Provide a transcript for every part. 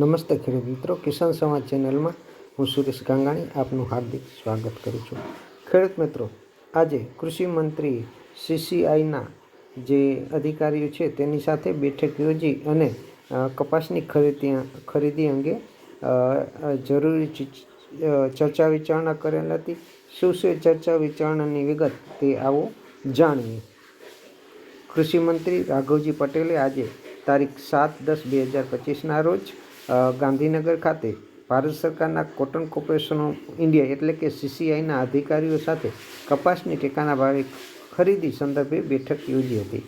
નમસ્તે ખેડૂત મિત્રો, કિસાન સમાજ ચેનલમાં હું સુરેશ ગાંગાણી આપનું હાર્દિક સ્વાગત કરું છું. ખેડૂત મિત્રો, આજે કૃષિ મંત્રી સીસીઆઈના જે અધિકારીઓ છે તેની સાથે બેઠક યોજી અને કપાસની ખરીદી ખરીદી અંગે જરૂરી ચર્ચા વિચારણા કરેલ હતી. શું છે ચર્ચા વિચારણાની વિગત તે આવો જાણીએ. કૃષિ મંત્રી રાઘવજી પટેલે આજે તારીખ સાત દસ બે હજાર પચીસના રોજ ગાંધીનગર ખાતે ભારત સરકારના કોટન કોર્પોરેશન ઓફ ઇન્ડિયા એટલે કે સીસીઆઈના અધિકારીઓ સાથે કપાસની ટેકાના ભાવે ખરીદી સંદર્ભે બેઠક યોજી હતી.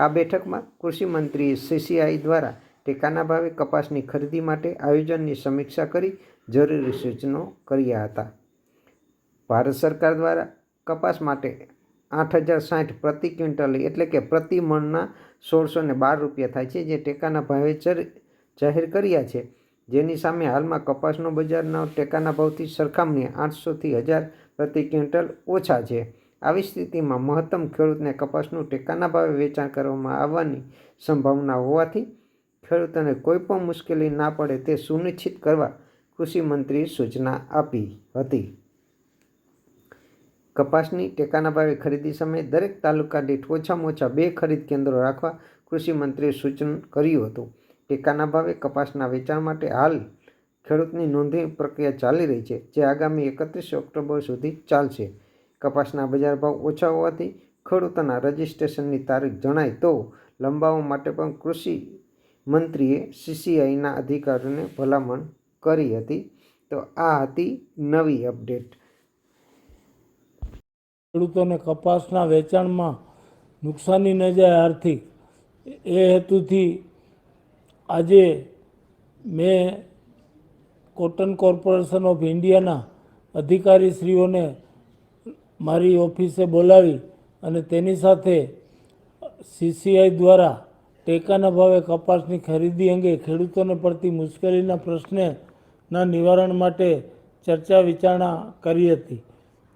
આ બેઠકમાં કૃષિમંત્રીએ સીસીઆઈ દ્વારા ટેકાના ભાવે કપાસની ખરીદી માટે આયોજનની સમીક્ષા કરી જરૂરી સૂચનો કર્યા હતા. ભારત સરકાર દ્વારા કપાસ માટે આઠ હજાર સાઠ પ્રતિ ક્વિન્ટલ એટલે કે પ્રતિ મણના સોળસો ને બાર રૂપિયા થાય છે, જે ટેકાના ભાવે જાહેર કર્યા છે. જેની સામે હાલમાં કપાસનો બજારના ટેકાના ભાવથી સરખામણીએ આઠસોથી હજાર પ્રતિ ક્વિન્ટલ ઓછા છે. આવી સ્થિતિમાં મહત્તમ ખેડૂતને કપાસનું ટેકાના ભાવે વેચાણ કરવામાં આવવાની સંભાવના હોવાથી ખેડૂતોને કોઈ પણ મુશ્કેલી ના પડે તે સુનિશ્ચિત કરવા કૃષિમંત્રીએ સૂચના આપી હતી. કપાસની ટેકાના ભાવે ખરીદી સમયે દરેક તાલુકા દીઠ ઓછામાં ઓછા બે ખરીદ કેન્દ્રો રાખવા કૃષિમંત્રીએ સૂચન કર્યું હતું. ટેકાના ભાવે કપાસના વેચાણ માટે હાલ ખેડૂતની નોંધણી પ્રક્રિયા ચાલી રહી છે, જે આગામી એકત્રીસ ઓક્ટોબર સુધી ચાલશે. કપાસના બજાર ભાવ ઓછા હોવાથી ખેડૂતોના રજિસ્ટ્રેશનની તારીખ જણાય તો લંબાવવા માટે પણ કૃષિ મંત્રીએ સીસીઆઈના અધિકારીઓને ભલામણ કરી હતી. તો આ હતી નવી અપડેટ. ખેડૂતોને કપાસના વેચાણમાં નુકસાની ન જાય આર્થિક, એ હેતુથી આજે મેં કોટન કોર્પોરેશન ઓફ ઇન્ડિયાના અધિકારીશ્રીઓને મારી ઓફિસે બોલાવી અને તેની સાથે સીસીઆઈ દ્વારા ટેકાના ભાવે કપાસની ખરીદી અંગે ખેડૂતોને પડતી મુશ્કેલીના પ્રશ્નેના નિવારણ માટે ચર્ચા વિચારણા કરી હતી.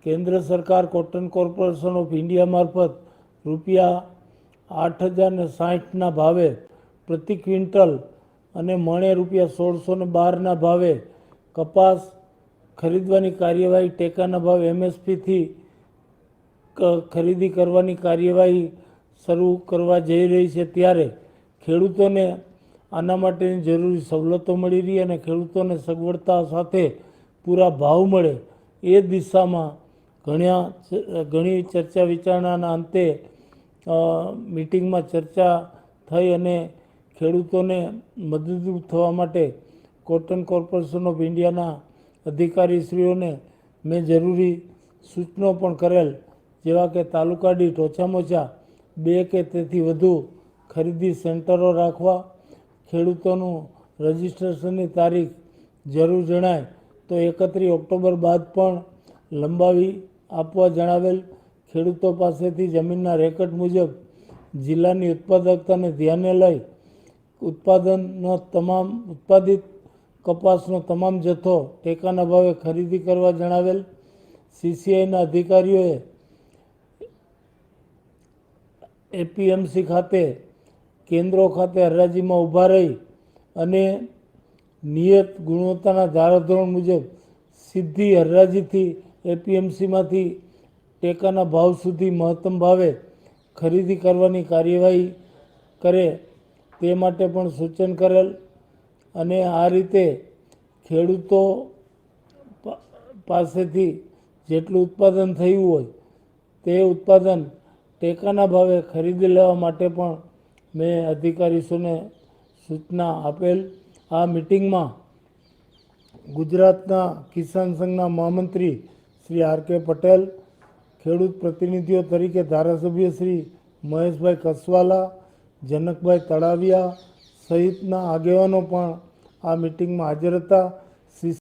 કેન્દ્ર સરકાર કોટન કોર્પોરેશન ઓફ ઇન્ડિયા મારફત રૂપિયા આઠ હજારને સાહીઠના ભાવે પ્રતિ ક્વિન્ટલ અને મણે રૂપિયા સોળસો ને બારના ભાવે કપાસ ખરીદવાની કાર્યવાહી, ટેકાના ભાવ એમએસપીથી ખરીદી કરવાની કાર્યવાહી શરૂ કરવા જઈ રહી છે ત્યારે ખેડૂતોને આના માટેની જરૂરી સવલતો મળી રહી અને ખેડૂતોને સગવડતા સાથે પૂરા ભાવ મળે એ દિશામાં ઘણા ઘણી ચર્ચા વિચારણાના અંતે મિટિંગમાં ચર્ચા થઈ અને ખેડૂતોને મદદરૂપ થવા માટે કોટન કોર્પોરેશન ઓફ ઇન્ડિયાના અધિકારીશ્રીઓને મેં જરૂરી સૂચનો પણ કરેલ, જેવા કે તાલુકા દીઠ ઓછામાં ઓછા બે કે તેથી વધુ ખરીદી સેન્ટરો રાખવા, ખેડૂતોનું રજિસ્ટ્રેશનની તારીખ જરૂર જણાય તો એકત્રીસ ઓક્ટોબર બાદ પણ લંબાવી આપવા જણાવેલ. ખેડૂતો પાસેથી જમીનના રેકર્ડ મુજબ જિલ્લાની ઉત્પાદકતાને ધ્યાને લઈ ઉત્પાદનનો તમામ, ઉત્પાદિત કપાસનો તમામ જથ્થો ટેકાના ભાવે ખરીદી કરવા જણાવેલ સીસીઆઈના અધિકારીઓએ એપીએમસી ખાતે, કેન્દ્રો ખાતે હરાજીમાં ઊભા રહી અને નિયત ગુણવત્તાના ધારાધોરણ મુજબ સીધી હરાજીથી એપીએમસીમાંથી ટેકાના ભાવ સુધી મહત્તમ ભાવે ખરીદી કરવાની કાર્યવાહી કરે તે માટે પણ સૂચન કરેલ. અને આ રીતે ખેડૂતો પાસેથી જેટલું ઉત્પાદન થયું હોય તે ઉત્પાદન ટેકાના ભાવે ખરીદી લેવા માટે પણ મેં અધિકારીશોને સૂચના આપેલ. આ મિટિંગમાં ગુજરાતના કિસાન સંઘના મહામંત્રી શ્રી આર કે પટેલ, ખેડૂત પ્રતિનિધિઓ તરીકે ધારાસભ્ય શ્રી મહેશભાઈ કસવાલા જનકભાઈ તળાવિયા સહિતના આગેવાનો પણ આ મિટિંગમાં હાજર હતા.